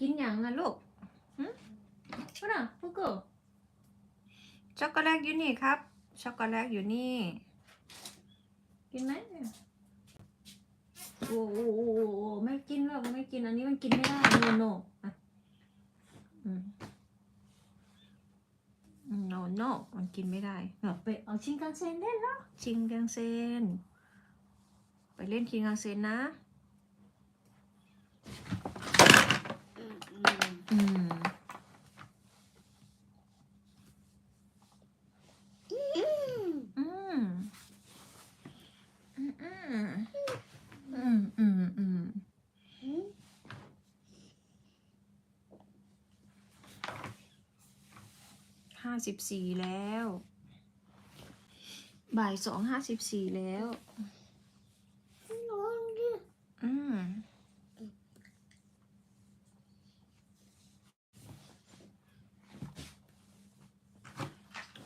กินอย่างนะลูกหืมว่าน่ะพวกเกิช็อกโกแลตอยู่นี่ครับ ช็อกโกแลตอยู่นี่ กินไหมโอ้โหโอ้โหโอ้โหไม่กินหรอกไม่กินอันนี้มันกินไม่ได้โนโนอะอืม no no มันกินไม่ได้เอาไปเอาชิงกังเซนเล่นแล้วชิงกังเซน ไปเล่นชิงกังเซนนะ อืม อืม อืม อืม อืม อืม อืม ห้าสิบสี่แล้ว บ่ายสองห้าสิบสี่แล้ว อืม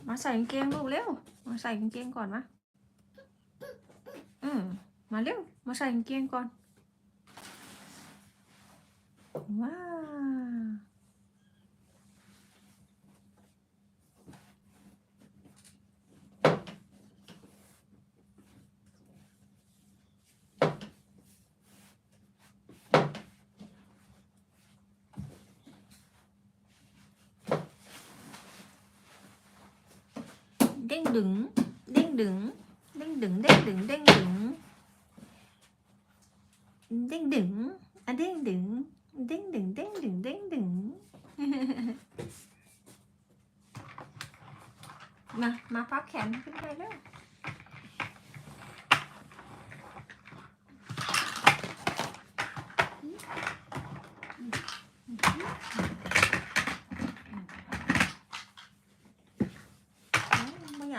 มาใส่กางเกงลูกเร็ว มาใส่กางเกงก่อนมาอืมมาเร็ว มาใส่กางเกงก่อน ว้าว เด้งดึงเด้งดึงเด้งดึงเด้งดึงเด้งดึงเด้ง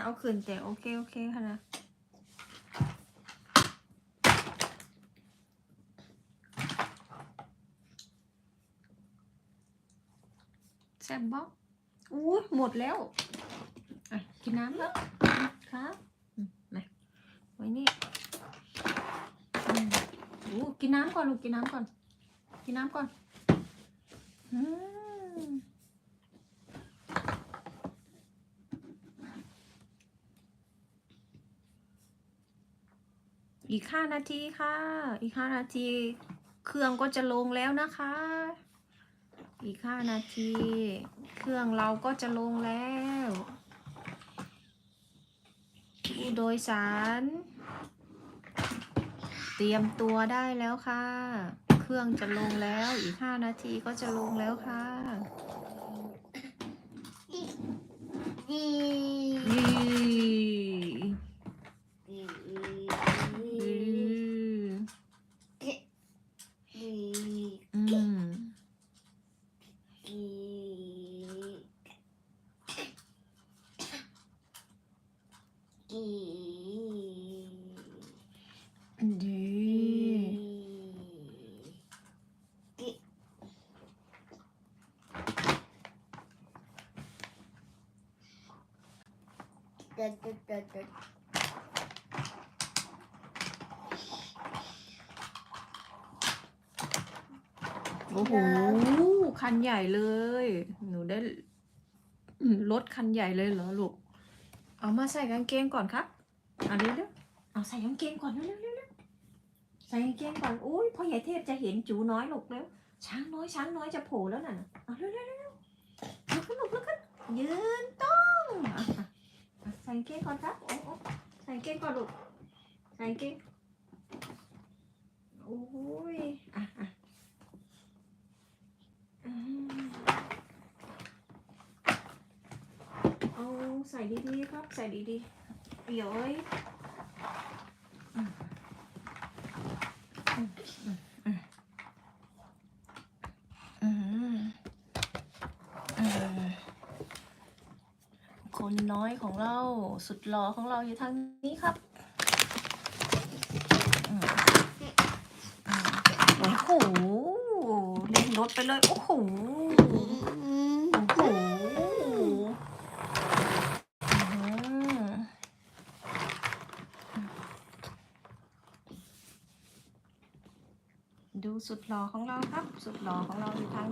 ดึงอะเด้งดึงเด้งดึงเด้งดึงเด้งดึงมามาพับแขนขึ้นไปเร็วไม่อยากเอาคืนแต่โอเค โอเคค่ะนะแซ่บบ๊อกอู้หมดแล้วอะกินน้ำแล้วครับอืมาไว้นี่อืมโอ้กินน้ำก่อนลูกกินน้ำก่อน กินน้ำก่อนอืม อีกห้านาทีค่ะ อีกห้านาที เครื่องก็จะลงแล้วนะคะ อีกห้านาที เครื่องเราก็จะลงแล้วผู้โดยสาร เตรียมตัวได้แล้วค่ะ เครื่องจะลงแล้ว อีกห้านาทีก็จะลงแล้วค่ะอืมดี โอ้โห คันใหญ่เลย หนูได้รถคันใหญ่เลยเหรอลูก เอามาใส่กางเกงก่อนครับเอาเร็วๆเอาใส่กางเกงก่อนเร็วๆใส่กางเกงก่อนอุ้ยพ่อใหญ่เทพจะเห็นจูน้อยลูกแล้วช้างน้อยช้างน้อยจะโผล่แล้วน่ะเอาเร็วๆเร็วๆลุกขึ้นลุกขึ้นยืนต้อะ อะใส่กางเกงก่อนครับโอ้โอ้ใส่กางเกงก่อ คนน้อยของเราสุดหล่อของเราอยู่ทางนี้ครับโอ้โหเล่นรถไปเลย โอ้โหโอ้โหดูสุดหล่อของเราครับ สุดหล่อของเราอยู่ทาง